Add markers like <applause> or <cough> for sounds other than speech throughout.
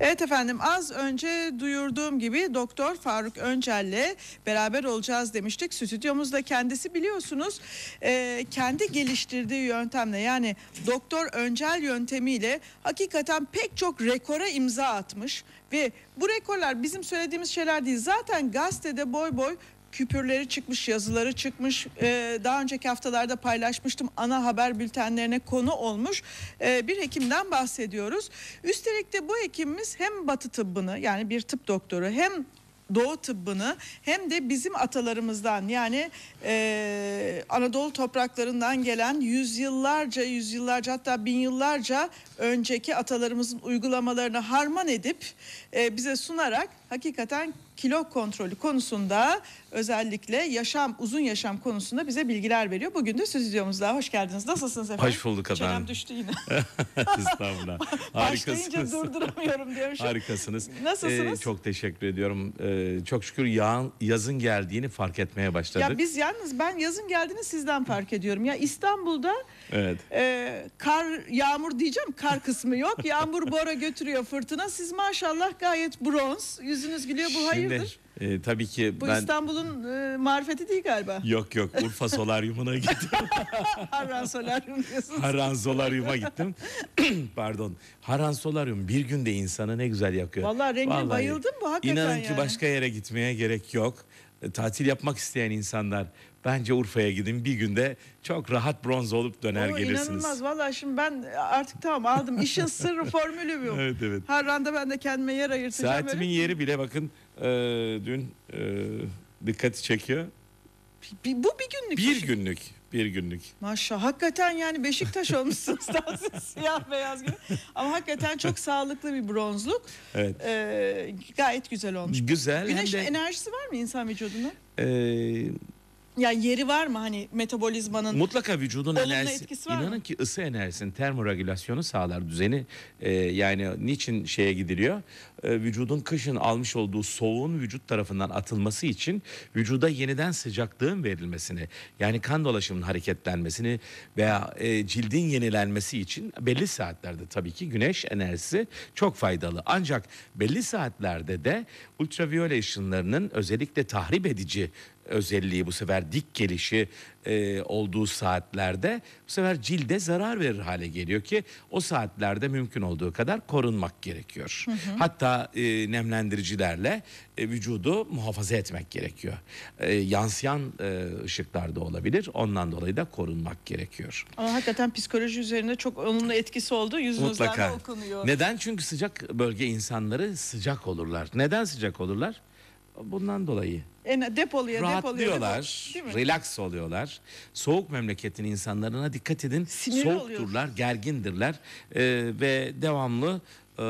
Evet efendim az önce duyurduğum gibi Doktor Faruk Öncel'le beraber olacağız demiştik. Stüdyomuzda kendisi biliyorsunuz e, kendi geliştirdiği yöntemle yani Doktor Öncel yöntemiyle hakikaten pek çok rekora imza atmış. Ve bu rekorlar bizim söylediğimiz şeyler değil. Zaten gazetede boy boy küpürleri çıkmış, yazıları çıkmış. Ee, daha önceki haftalarda paylaşmıştım. Ana haber bültenlerine konu olmuş ee, bir hekimden bahsediyoruz. Üstelik de bu hekimimiz hem batı tıbbını yani bir tıp doktoru hem Doğu tıbbını hem de bizim atalarımızdan yani e, Anadolu topraklarından gelen yüzyıllarca yüzyıllarca hatta bin yıllarca önceki atalarımızın uygulamalarını harman edip e, bize sunarak hakikaten kilo kontrolü konusunda özellikle yaşam uzun yaşam konusunda bize bilgiler veriyor. Bugün de stüdyomuzda hoş geldiniz. Nasılsınız efendim? Hoş bulduk efendim. Çenem düştü yine. <laughs> Estağfurullah. <laughs> Başlayınca Harikasınız. durduramıyorum diyormuşum. Harikasınız. Nasılsınız? Ee, çok teşekkür ediyorum. Ee, çok şükür yağın, yazın geldiğini fark etmeye başladık. Ya biz yalnız ben yazın geldiğini sizden fark ediyorum. Ya İstanbul'da Evet. e, kar yağmur diyeceğim kar kısmı yok. Yağmur bora götürüyor fırtına. Siz maşallah gayet bronz. Yüzünüz gülüyor bu hayırdır? Şimdi e, tabii ki Bu ben İstanbul'un e, marifeti değil galiba. yok yok Urfa Solaryumuna gittim. <laughs> Harran Solaryum diyorsunuz. Haran Solaryum'a gittim. <clears throat> Pardon. Haran Solaryum bir günde insanı ne güzel yakıyor. Vallahi rengine Vallahi. bayıldım bu hakikaten İnanın ki yani. başka yere gitmeye gerek yok. E, Tatil yapmak isteyen insanlar bence Urfa'ya gidin. Bir günde çok rahat bronz olup döner Oo, gelirsiniz. inanılmaz. Vallahi şimdi ben artık tamam aldım. İşin sırrı <laughs> formülü bu. Evet evet. Harran'da ben de kendime yer ayırtacağım. Saatimin öyle. yeri bile bakın e, dün e, dikkati çekiyor. Bir- bu bir günlük. Bir iş. günlük, bir günlük. Maşallah hakikaten yani Beşiktaş olmuşsunuz daha <laughs> siz siyah beyaz gibi. Ama hakikaten çok sağlıklı bir bronzluk. Evet. Ee, gayet güzel olmuş. Güzel Güneş hem de enerjisi var mı insan vücudunda? e, Yani yeri var mı hani metabolizmanın? mutlaka vücudun Olumlu enerjisi. etkisi var mı? İnanın ki ısı enerjisinin termoregülasyonu sağlar düzeni. E, yani niçin şeye gidiliyor? E, vücudun kışın almış olduğu soğuğun vücut tarafından atılması için vücuda yeniden sıcaklığın verilmesini yani kan dolaşımının hareketlenmesini veya e, cildin yenilenmesi için belli saatlerde tabii ki güneş enerjisi çok faydalı. Ancak belli saatlerde de ultraviyole ışınlarının özellikle tahrip edici özelliği bu sefer dik gelişi e, olduğu saatlerde bu sefer cilde zarar verir hale geliyor ki o saatlerde mümkün olduğu kadar korunmak gerekiyor. Hatta e, nemlendiricilerle e, vücudu muhafaza etmek gerekiyor. E, yansıyan e, ışıklar da olabilir. Ondan dolayı da korunmak gerekiyor. Ama hakikaten psikoloji üzerinde çok olumlu etkisi olduğu yüzünüzden de Mutlaka. okunuyor. Neden? Çünkü sıcak bölge insanları sıcak olurlar. Neden sıcak olurlar? Bundan dolayı. En, depoluya depoluya. Rahatlıyorlar, depo- Değil mi? relax oluyorlar. Soğuk memleketin insanlarına dikkat edin. Sinirli Soğukturlar, gergindirler e, ve devamlı e,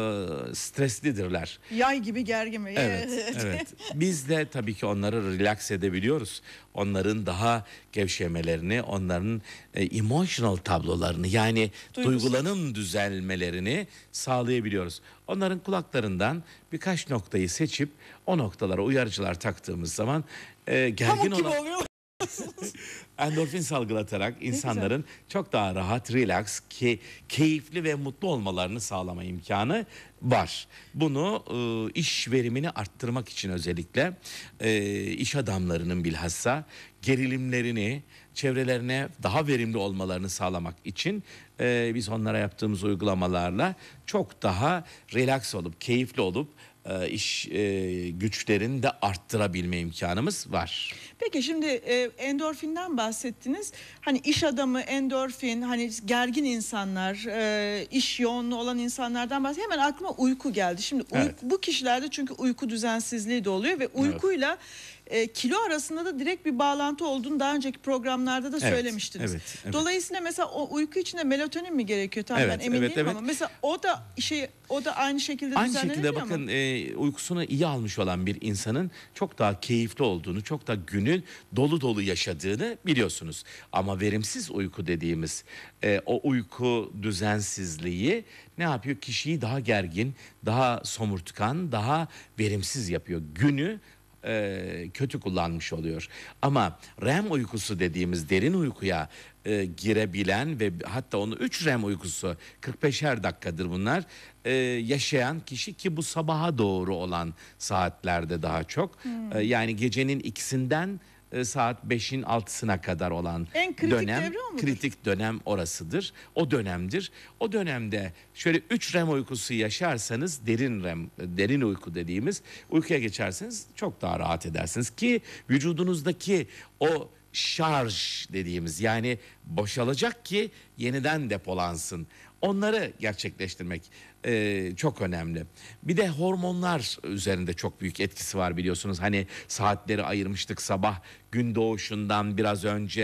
streslidirler. Yay gibi gergin mi? Evet, <laughs> evet. Biz de tabii ki onları relax edebiliyoruz. Onların daha gevşemelerini, onların e, emotional tablolarını yani Duygusal. duygulanım düzelmelerini sağlayabiliyoruz. Onların kulaklarından birkaç noktayı seçip o noktalara uyarıcılar taktığımız zaman e, gergin Pamuk gibi olan oluyor. <laughs> endorfin salgılatarak insanların çok daha rahat, relax, ki, keyifli ve mutlu olmalarını sağlama imkanı var. Bunu e, iş verimini arttırmak için özellikle e, iş adamlarının bilhassa gerilimlerini, çevrelerine daha verimli olmalarını sağlamak için e, biz onlara yaptığımız uygulamalarla çok daha relax olup, keyifli olup e, iş e, güçlerini de arttırabilme imkanımız var. Peki şimdi e, endorfinden bahsettiniz. Hani iş adamı, endorfin, hani gergin insanlar, e, iş yoğunluğu olan insanlardan bahset. Hemen aklıma uyku geldi. Şimdi uy- Evet. bu kişilerde çünkü uyku düzensizliği de oluyor ve uykuyla e, kilo arasında da direkt bir bağlantı olduğunu daha önceki programlarda da Evet, söylemiştiniz. evet, evet. Dolayısıyla mesela o uyku içinde melatonin mi gerekiyor? Tamam Evet, ben emin evet, değilim evet. ama mesela o da şey o da aynı şekilde Aynı şekilde mi ama? bakın e, uykusunu iyi almış olan bir insanın çok daha keyifli olduğunu, çok da günün dolu dolu yaşadığını biliyorsunuz. Ama verimsiz uyku dediğimiz e, o uyku düzensizliği ne yapıyor? Kişiyi daha gergin, daha somurtkan, daha verimsiz yapıyor. Günü e, kötü kullanmış oluyor. Ama REM uykusu dediğimiz derin uykuya e, girebilen ve hatta onu 3 REM uykusu 45'er dakikadır bunlar e, yaşayan kişi ki bu sabaha doğru olan saatlerde daha çok E, yani gecenin ikisinden e, saat 5'in 6'sına kadar olan En kritik dönem kritik dönem orasıdır. O dönemdir. O dönemde şöyle 3 REM uykusu yaşarsanız derin REM derin uyku dediğimiz uykuya geçerseniz çok daha rahat edersiniz ki vücudunuzdaki o şarj dediğimiz yani boşalacak ki yeniden depolansın. Onları gerçekleştirmek e, çok önemli. Bir de hormonlar üzerinde çok büyük etkisi var biliyorsunuz. Hani saatleri ayırmıştık sabah gün doğuşundan biraz önce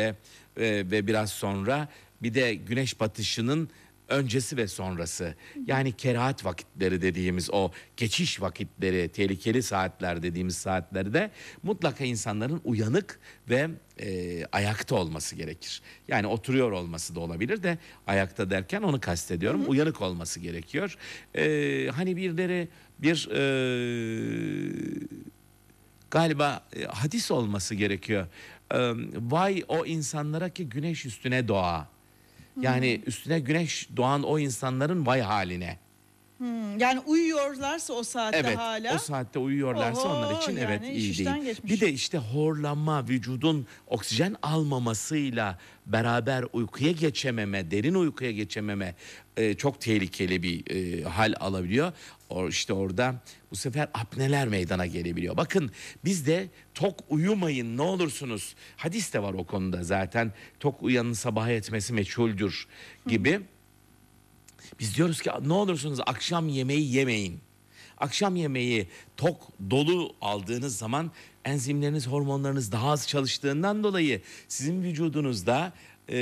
e, ve biraz sonra bir de güneş batışının öncesi ve sonrası yani kerahat vakitleri dediğimiz o geçiş vakitleri tehlikeli saatler dediğimiz saatlerde mutlaka insanların uyanık ve e, ayakta olması gerekir. Yani oturuyor olması da olabilir de ayakta derken onu kastediyorum uyanık olması gerekiyor. E, hani birileri bir e, galiba e, hadis olması gerekiyor. E, vay o insanlara ki güneş üstüne doğa. Yani üstüne güneş doğan o insanların vay haline. Hmm, yani uyuyorlarsa o saatte Evet hala. o saatte uyuyorlarsa Oho, onlar için evet yani iş iyi değil. geçmiş. Bir de işte horlama vücudun oksijen almamasıyla beraber uykuya geçememe, derin uykuya geçememe e, çok tehlikeli bir e, hal alabiliyor. O işte orada bu sefer apneler meydana gelebiliyor. Bakın bizde tok uyumayın ne olursunuz. Hadis de var o konuda zaten. Tok uyanın sabah etmesi meçhuldür gibi. Biz diyoruz ki ne olursunuz akşam yemeği yemeyin. Akşam yemeği tok dolu aldığınız zaman enzimleriniz, hormonlarınız daha az çalıştığından dolayı sizin vücudunuzda e,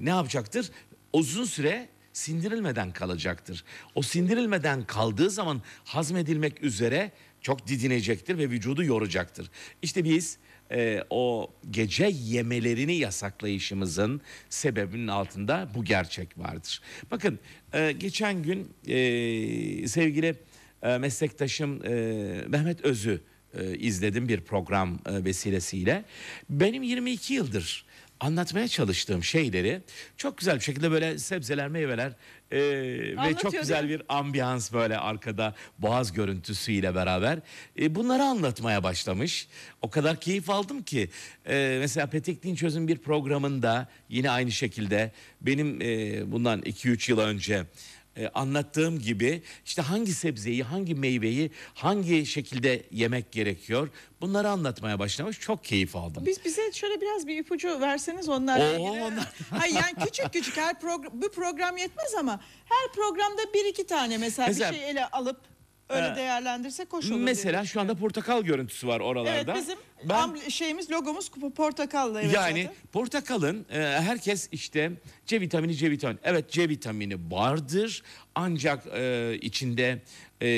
ne yapacaktır? Uzun süre sindirilmeden kalacaktır. O sindirilmeden kaldığı zaman hazmedilmek üzere çok didinecektir ve vücudu yoracaktır. İşte biz e, o gece yemelerini yasaklayışımızın sebebinin altında bu gerçek vardır. Bakın e, geçen gün e, sevgili e, meslektaşım e, Mehmet Öz'ü e, izledim bir program e, vesilesiyle. Benim 22 yıldır anlatmaya çalıştığım şeyleri çok güzel bir şekilde böyle sebzeler, meyveler e, ve çok güzel bir ambiyans böyle arkada boğaz görüntüsüyle beraber e, bunları anlatmaya başlamış. O kadar keyif aldım ki e, mesela Petek Dinçöz'ün bir programında yine aynı şekilde benim e, bundan 2-3 yıl önce e, anlattığım gibi işte hangi sebzeyi, hangi meyveyi, hangi şekilde yemek gerekiyor bunları anlatmaya başlamış. Çok keyif aldım. Biz bize şöyle biraz bir ipucu verseniz onlarla Oo, ilgili. onlar- <laughs> Hayır yani küçük küçük her program bu program yetmez ama her programda bir iki tane mesela, Mesela- bir şey ele alıp öyle Ee, değerlendirsek hoş olur. diye Mesela şu anda portakal görüntüsü var Evet oralarda. bizim Ben- şeyimiz logomuz portakallı evet yani zaten. portakalın e, herkes işte C vitamini C vitamini. Evet C vitamini vardır ancak e, içinde e,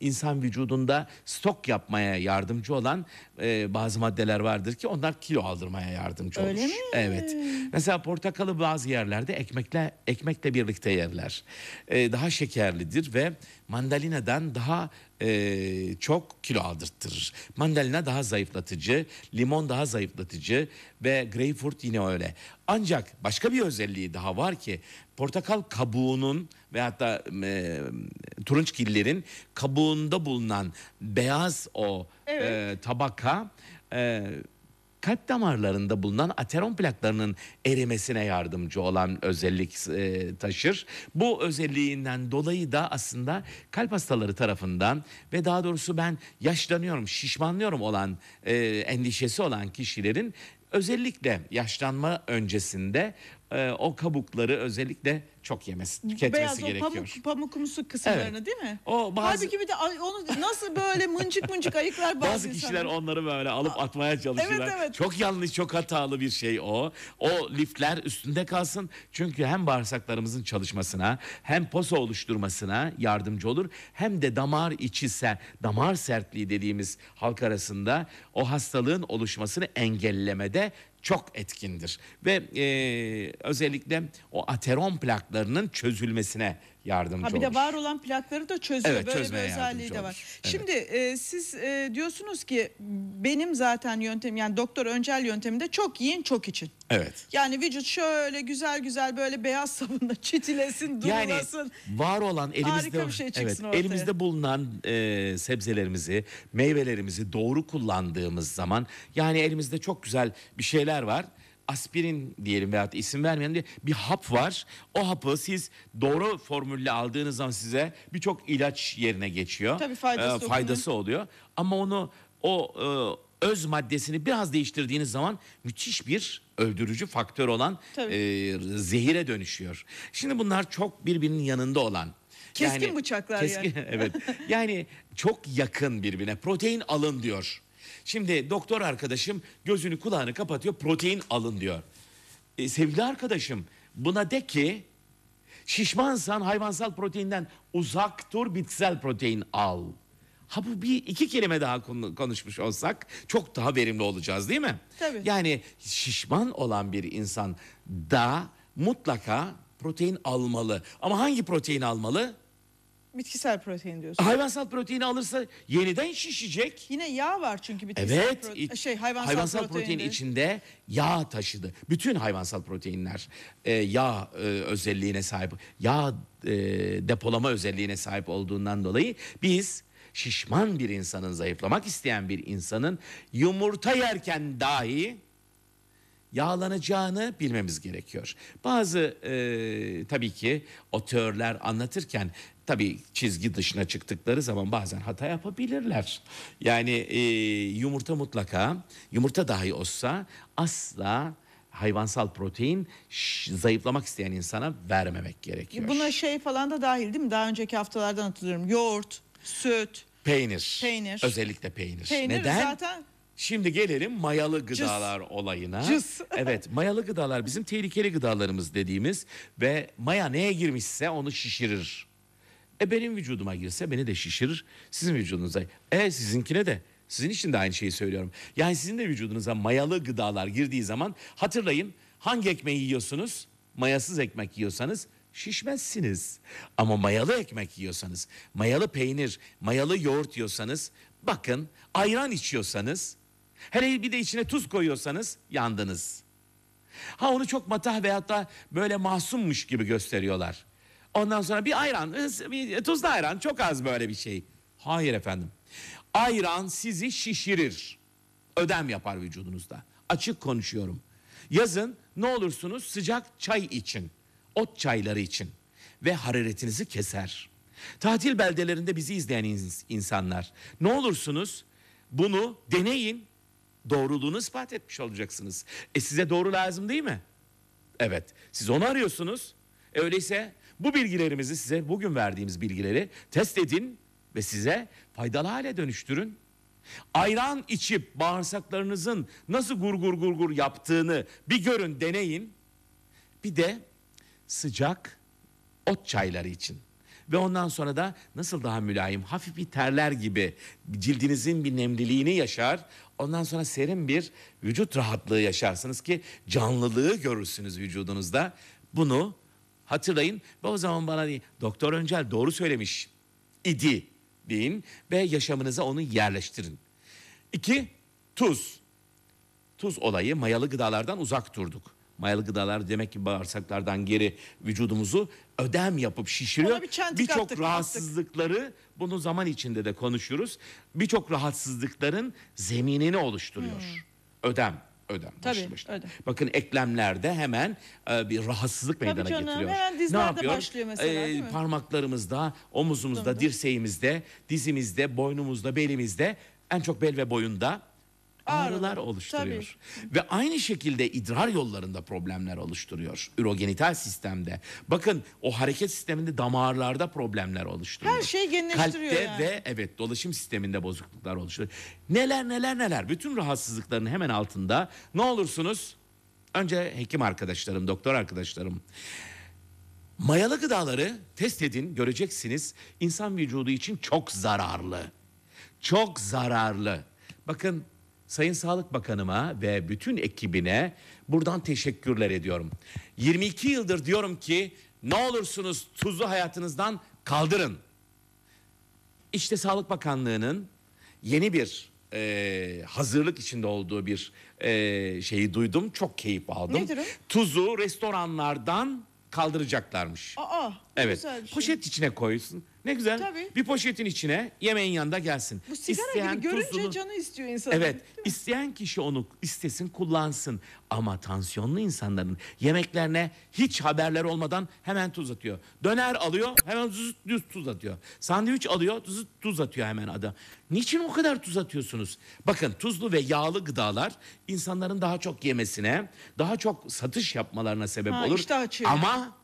insan vücudunda stok yapmaya yardımcı olan e, bazı maddeler vardır ki onlar kilo aldırmaya yardımcı olur. Öyle mi? Evet. Mesela portakalı bazı yerlerde ekmekle ekmekle birlikte yerler. E, daha şekerlidir ve mandalinadan daha e, çok kilo aldırtırır. Mandalina daha zayıflatıcı, limon daha zayıflatıcı ve greyfurt yine öyle. Ancak başka bir özelliği daha var ki portakal kabuğunun ve hatta e, turunçgillerin kabuğunda bulunan beyaz o Evet. e, tabaka e, kalp damarlarında bulunan ateron plaklarının erimesine yardımcı olan özellik e, taşır. Bu özelliğinden dolayı da aslında kalp hastaları tarafından ve daha doğrusu ben yaşlanıyorum, şişmanlıyorum olan e, endişesi olan kişilerin özellikle yaşlanma öncesinde e, o kabukları özellikle çok yemesi, tüketmesi Beyaz gerekiyor. pamuk, pamukumsu kısımlarını Evet. değil mi? O bazı- Halbuki bir de onu nasıl böyle mıncık mıncık ayıklar <laughs> bazı, Bazı kişiler insanlar. onları böyle alıp atmaya çalışıyorlar. Evet, evet. Çok yanlış, çok hatalı bir şey o. O lifler üstünde kalsın. Çünkü hem bağırsaklarımızın çalışmasına, hem posa oluşturmasına yardımcı olur. Hem de damar içi, se- damar sertliği dediğimiz halk arasında o hastalığın oluşmasını engellemede çok etkindir. Ve e, özellikle o ateron plaklarının çözülmesine yardımcı Ha bir de olur. var olan plakları da çözüyor. Evet, Böyle bir özelliği de var. olur. Evet. Şimdi e, siz e, diyorsunuz ki benim zaten yöntemim yani doktor öncel yönteminde çok yiyin çok için. Evet. Yani vücut şöyle güzel güzel böyle beyaz sabunla <laughs> çitilesin, Yani durulasın. var olan elimizde bir şey evet, ortaya. elimizde bulunan e, sebzelerimizi, meyvelerimizi doğru kullandığımız zaman yani elimizde çok güzel bir şeyler var. Aspirin diyelim veyahut isim vermeyelim diye bir hap var. O hapı siz doğru formülle aldığınız zaman size birçok ilaç yerine geçiyor. Tabii faydası dokunuyor. faydası oluyor. Ama onu o e, öz maddesini biraz değiştirdiğiniz zaman müthiş bir öldürücü faktör olan Tabii. e, zehire dönüşüyor. Şimdi bunlar çok birbirinin yanında olan. Keskin bıçaklar yani. <laughs> evet. Yani çok yakın birbirine. Protein alın diyor. Şimdi doktor arkadaşım gözünü kulağını kapatıyor. Protein alın diyor. E, sevgili arkadaşım buna de ki şişmansan hayvansal proteinden uzak dur bitkisel protein al. Ha bu bir iki kelime daha konu- konuşmuş olsak çok daha verimli olacağız değil mi? Tabii. Yani şişman olan bir insan da mutlaka protein almalı. Ama hangi protein almalı? Bitkisel protein diyorsun. Hayvansal proteini alırsa yeniden şişecek. Yine yağ var çünkü bitkisel Evet, prote- iç- şey hayvansal, protein proteinde. içinde yağ taşıdı. Bütün hayvansal proteinler e, yağ e, özelliğine sahip, yağ e, depolama özelliğine sahip olduğundan dolayı biz şişman bir insanın, zayıflamak isteyen bir insanın yumurta yerken dahi yağlanacağını bilmemiz gerekiyor. Bazı e, tabii ki otörler anlatırken tabii çizgi dışına çıktıkları zaman bazen hata yapabilirler. Yani e, yumurta mutlaka yumurta dahi olsa asla hayvansal protein zayıflamak isteyen insana vermemek gerekiyor. Buna şey falan da dahil değil mi? Daha önceki haftalardan hatırlıyorum. Yoğurt, süt, peynir. Peynir. Özellikle peynir. peynir Neden? zaten Şimdi gelelim mayalı gıdalar olayına. Cız. <laughs> evet mayalı gıdalar bizim tehlikeli gıdalarımız dediğimiz ve maya neye girmişse onu şişirir. E benim vücuduma girse beni de şişirir. Sizin vücudunuza. E sizinkine de. Sizin için de aynı şeyi söylüyorum. Yani sizin de vücudunuza mayalı gıdalar girdiği zaman hatırlayın hangi ekmeği yiyorsunuz? Mayasız ekmek yiyorsanız şişmezsiniz. Ama mayalı ekmek yiyorsanız, mayalı peynir, mayalı yoğurt yiyorsanız bakın ayran içiyorsanız hele bir de içine tuz koyuyorsanız yandınız. Ha onu çok matah veyahut da böyle masummuş gibi gösteriyorlar. Ondan sonra bir ayran, bir tuzlu ayran çok az böyle bir şey. Hayır efendim. Ayran sizi şişirir. Ödem yapar vücudunuzda. Açık konuşuyorum. Yazın ne olursunuz sıcak çay için. Ot çayları için. Ve hararetinizi keser. Tatil beldelerinde bizi izleyen ins- insanlar ne olursunuz bunu deneyin. Doğruluğunu ispat etmiş olacaksınız. E size doğru lazım değil mi? Evet. Siz onu arıyorsunuz. E öyleyse bu bilgilerimizi size bugün verdiğimiz bilgileri test edin ve size faydalı hale dönüştürün. Ayran içip bağırsaklarınızın nasıl gurgur gurgur yaptığını bir görün, deneyin. Bir de sıcak ot çayları için. Ve ondan sonra da nasıl daha mülayim, hafif bir terler gibi cildinizin bir nemliliğini yaşar. Ondan sonra serin bir vücut rahatlığı yaşarsınız ki canlılığı görürsünüz vücudunuzda. Bunu hatırlayın ve o zaman bana deyin, Doktor Öncel doğru söylemiş idi deyin ve yaşamınıza onu yerleştirin. İki, tuz. Tuz olayı mayalı gıdalardan uzak durduk. Mayalı gıdalar demek ki bağırsaklardan geri vücudumuzu ödem yapıp şişiriyor. Ona bir Birçok attık, rahatsızlıkları bunu zaman içinde de konuşuruz. Birçok rahatsızlıkların zeminini oluşturuyor. Ödem, ödem. Hmm. Tabii, başlı başına. ödem. Bakın eklemlerde hemen e, bir rahatsızlık Tabii meydana canım, getiriyor. hemen dizlerde başlıyor mesela, E, parmaklarımızda, omuzumuzda, dirseğimizde, dizimizde, boynumuzda, belimizde, en çok bel ve boyunda ağrılar oluşturuyor. Ve aynı şekilde idrar yollarında problemler oluşturuyor. Ürogenital sistemde. Bakın o hareket sisteminde damarlarda problemler oluşturuyor. Her şey genleştiriyor Kalpte yani. ve evet dolaşım sisteminde bozukluklar oluşturuyor. Neler neler neler bütün rahatsızlıkların hemen altında ne olursunuz? Önce hekim arkadaşlarım, doktor arkadaşlarım Mayalı gıdaları test edin göreceksiniz insan vücudu için çok zararlı. Çok zararlı. Bakın Sayın Sağlık Bakanıma ve bütün ekibine buradan teşekkürler ediyorum. 22 yıldır diyorum ki Ne olursunuz tuzu hayatınızdan kaldırın. İşte Sağlık Bakanlığı'nın yeni bir e, hazırlık içinde olduğu bir e, şeyi duydum. Çok keyif aldım. Nedir o? Tuzu restoranlardan kaldıracaklarmış. Aa, Evet. güzel bir şey. Poşet içine koysun. Ne güzel. Tabii. Bir poşetin içine yemeğin yanında gelsin. Bu sigara İsteyen gibi görünce tuzunu- canı istiyor insan. Evet. isteyen kişi onu istesin kullansın. Ama tansiyonlu insanların yemeklerine hiç haberler olmadan hemen tuz atıyor. Döner alıyor hemen tuz, tuz, tuz atıyor. Sandviç alıyor tuz, tuz atıyor hemen adam. Niçin o kadar tuz atıyorsunuz? Bakın tuzlu ve yağlı gıdalar insanların daha çok yemesine, daha çok satış yapmalarına sebep Ha, olur. Ama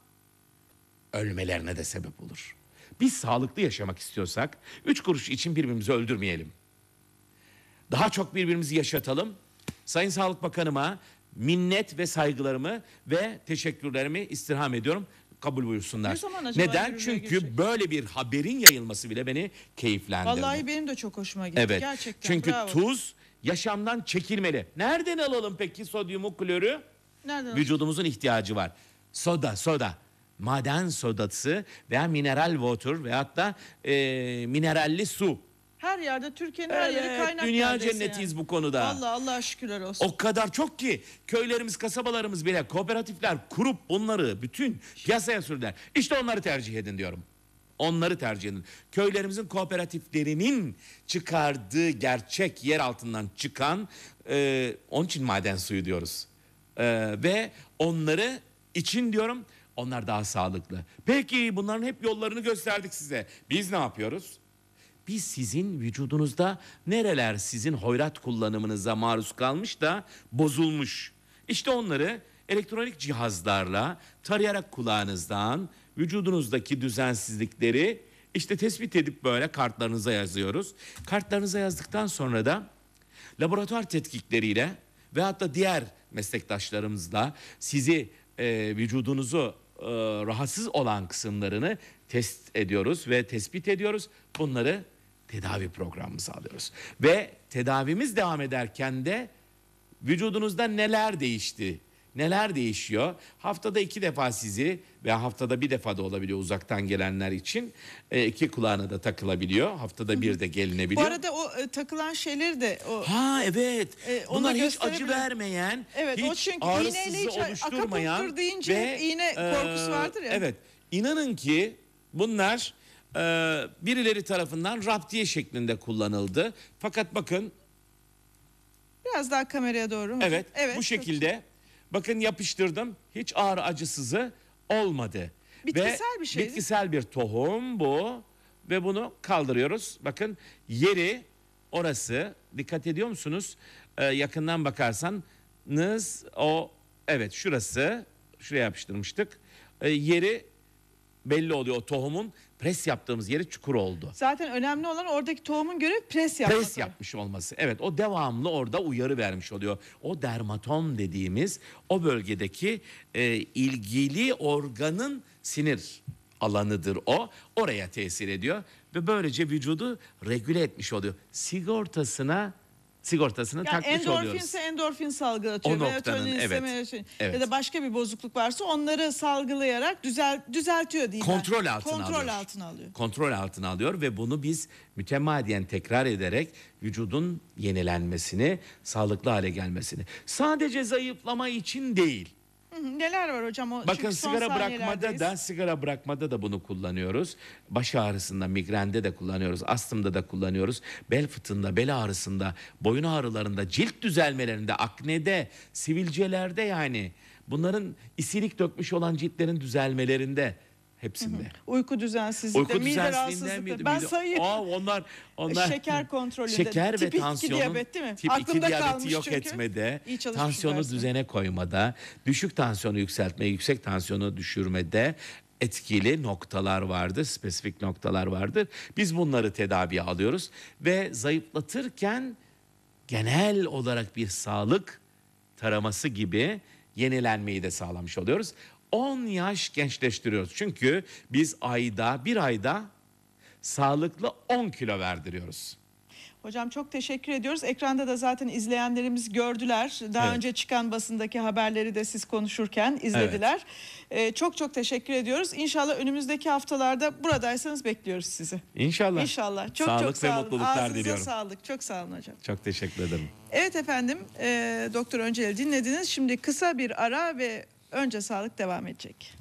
ölmelerine de sebep olur. Biz sağlıklı yaşamak istiyorsak üç kuruş için birbirimizi öldürmeyelim. Daha çok birbirimizi yaşatalım. Sayın Sağlık Bakanıma minnet ve saygılarımı ve teşekkürlerimi istirham ediyorum. Kabul buyursunlar. Ne Neden? Çünkü girecek? böyle bir haberin yayılması bile beni keyiflendirdi. Vallahi benim de çok hoşuma gitti. evet. Gerçekten. Çünkü bravo. tuz yaşamdan çekilmeli. Nereden alalım peki sodyumu klorü? Nereden? Vücudumuzun ihtiyacı var. Soda, soda. Maden sodası veya mineral water veyahut da e, mineralli su. Her yerde Türkiye'nin her yeri Evet, kaynak dünya neredeyse cennetiyiz yani. bu konuda. Vallahi Allah'a şükürler olsun. O kadar çok ki köylerimiz, kasabalarımız bile kooperatifler kurup onları bütün piyasaya sürdüler. İşte onları tercih edin diyorum. Onları tercih edin. Köylerimizin kooperatiflerinin çıkardığı gerçek yer altından çıkan, e, onun için maden suyu diyoruz. E, ve onları için diyorum, onlar daha sağlıklı. Peki bunların hep yollarını gösterdik size. Biz ne yapıyoruz? Biz sizin vücudunuzda nereler sizin hoyrat kullanımınıza maruz kalmış da bozulmuş. İşte onları elektronik cihazlarla tarayarak kulağınızdan vücudunuzdaki düzensizlikleri işte tespit edip böyle kartlarınıza yazıyoruz. Kartlarınıza yazdıktan sonra da laboratuvar tetkikleriyle ve hatta diğer meslektaşlarımızla sizi e, vücudunuzu e, rahatsız olan kısımlarını test ediyoruz ve tespit ediyoruz. Bunları tedavi programımıza alıyoruz. Ve tedavimiz devam ederken de vücudunuzda neler değişti? Neler değişiyor? Haftada iki defa sizi veya haftada bir defa da olabiliyor uzaktan gelenler için. E, iki kulağına da takılabiliyor. Haftada bir de Bu gelinebiliyor. arada o e, takılan şeyleri de o Ha evet. E, Bunlar hiç acı vermeyen, Evet, hiç o çünkü ağrı iğneyle hiç- oluşturmayan deyince hep iğne korkusu vardır ya. Evet. İnanın ki bunlar e, birileri tarafından raptiye şeklinde kullanıldı. Fakat bakın biraz daha kameraya doğru. hocam. evet, bu şekilde bakın yapıştırdım. Hiç ağrı acısızı olmadı. Bitkisel bir şey? Bitkisel bir tohum bu ve bunu kaldırıyoruz. Bakın yeri orası dikkat ediyor musunuz? Ee, yakından bakarsanız o evet şurası şuraya yapıştırmıştık. Ee, yeri belli oluyor o tohumun pres yaptığımız yeri çukur oldu. Zaten önemli olan oradaki tohumun görevi pres yapması. Pres yapmış olması. Evet o devamlı orada uyarı vermiş oluyor. O dermatom dediğimiz o bölgedeki e, ilgili organın sinir alanıdır o. Oraya tesir ediyor ve böylece vücudu regüle etmiş oluyor. Sigortasına sigortasını Yani takmış oluyoruz. endorfinse endorfin salgılatıyor. O noktanın, evet. Evet. Ya da başka bir bozukluk varsa onları salgılayarak düzel, düzeltiyor ben. kontrol altına Kontrol alıyor. altına alıyor. Kontrol altına alıyor ve bunu biz mütemadiyen tekrar ederek vücudun yenilenmesini, sağlıklı hale gelmesini. Sadece zayıflama için değil. Neler var hocam? O, Bakın sigara bırakmada da sigara bırakmada da bunu kullanıyoruz. Baş ağrısında, migrende de kullanıyoruz. Astımda da kullanıyoruz. Bel fıtığında, bel ağrısında, boyun ağrılarında, cilt düzelmelerinde, aknede, sivilcelerde yani bunların isilik dökmüş olan ciltlerin düzelmelerinde hepsinde. Uyku düzensizlikte, Uyku mide düzensizliğinden rahatsızlıkta. miydi? Ben mide- sayayım. Aa, onlar onlar Şeker kontrolünde. Şeker ve tansiyonun diyabet değil mi? tip 2 Aklımda diyabeti kalmış yok çünkü. etmede, tansiyonu dersin. düzene koymada, düşük tansiyonu yükseltme, yüksek tansiyonu düşürmede etkili noktalar vardır, spesifik noktalar vardır. Biz bunları tedaviye alıyoruz ve zayıflatırken genel olarak bir sağlık taraması gibi yenilenmeyi de sağlamış oluyoruz. 10 yaş gençleştiriyoruz. Çünkü biz ayda, bir ayda sağlıklı 10 kilo verdiriyoruz. Hocam çok teşekkür ediyoruz. Ekranda da zaten izleyenlerimiz gördüler. Daha Evet. önce çıkan basındaki haberleri de siz konuşurken izlediler. Ee, çok çok teşekkür ediyoruz. İnşallah önümüzdeki haftalarda buradaysanız bekliyoruz sizi. İnşallah. İnşallah. Çok Sağlık çok ve sağ olun. mutluluklar Ağzınıza diliyorum. sağlık. Çok sağ olun hocam. Çok teşekkür ederim. Evet efendim. E, Doktor Öncel'i dinlediniz. Şimdi kısa bir ara ve önce sağlık devam edecek.